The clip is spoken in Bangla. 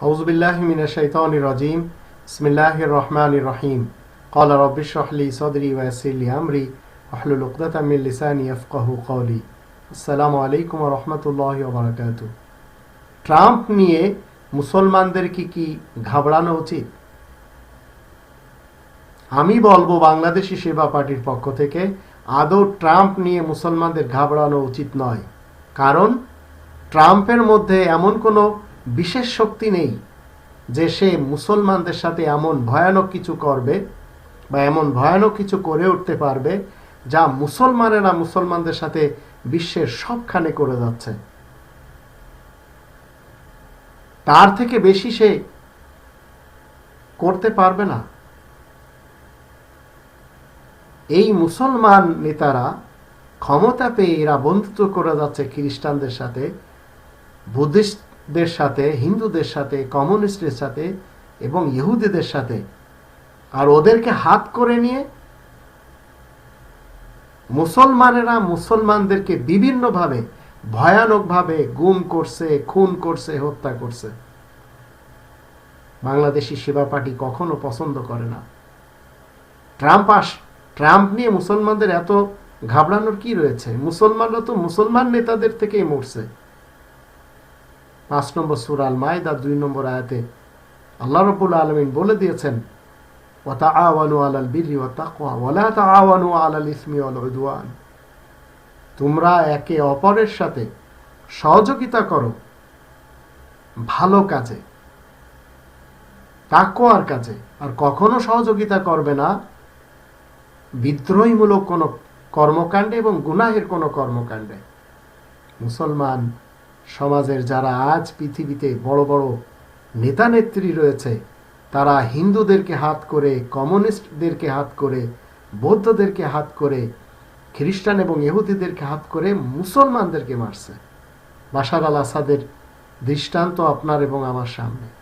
أعوذ بالله من الشيطان الرجيم بسم الله الرحمن الرحيم قال رب اشرح لي صدري ويسر لي أمري واحلل عقدة من لساني يفقه قولي السلام عليكم ورحمة الله وبركاته ট্রাম্প নিয়ে মুসলমানদেরকে কি ঘাবড়ানো উচিত আমি বলবো বাংলাদেশি সেবা পার্টির পক্ষ থেকে আদৌ ট্রাম্প নিয়ে মুসলমানদের ঘাবড়ানো উচিত নয় কারণ ট্রাম্পের মধ্যে এমন কোনো বিশেষ শক্তি নেই যে সে মুসলমানদের সাথে এমন ভয়ানক কিছু করবে বা এমন ভয়ানক কিছু করে উঠতে পারবে যা মুসলমানেরা মুসলমানদের সাথে বিশ্বের সবখানে করে যাচ্ছে। তার থেকে বেশি সে করতে পারবে না। এই মুসলমান নেতারা ক্ষমতা পেয়ে এরা বন্ধুত্ব করে যাচ্ছে খ্রিস্টানদের সাথে বুদ্ধিস্টদের সাথে, হিন্দুদের সাথে কমিউনিস্টের সাথে এবং ইহুদিদের সাথে। আর ওদেরকে হাত করে নিয়ে মুসলমানেরা মুসলমানদেরকে বিভিন্নভাবে, ভয়ানকভাবে গুম করছে, খুন করছে, হত্যা করছে। বাংলাদেশি সেবা পার্টি কখনো পছন্দ করে না। ট্রাম্প আস, ট্রাম্প নিয়ে মুসলমানদের এত ঘাবড়ানোর কি রয়েছে? মুসলমানরা তো মুসলমান নেতাদের থেকেই মরছে। পাঁচ নম্বর সুর আল মায়দা দুই নম্বর আয়াতে আল্লাহ রবুল আলমিন বলে দিয়েছেন ওতা আওয়ানু আলাল বিরি ও তাকুয়া আওয়ানু আলাল ইসমি অল তোমরা একে অপরের সাথে সহযোগিতা করো, ভালো কাজে তাকুয়ার কাজে। আর কখনো সহযোগিতা করবে না, বিদ্রোহীমূলক কোনো কর্মকাণ্ডে এবং গুনাহের কোনো কর্মকাণ্ডে। মুসলমান সমাজের যারা আজ পৃথিবীতে বড় বড় নেতা নেত্রী রয়েছে, তারা হিন্দুদেরকে হাত করে, কমিউনিস্টদেরকে হাত করে, বৌদ্ধদেরকে হাত করে, খ্রিস্টান এবং ইহুদিদেরকে হাত করে মুসলমানদেরকে মারছে। বাশার আল আসাদের দৃষ্টান্ত আপনার এবং আমার সামনে।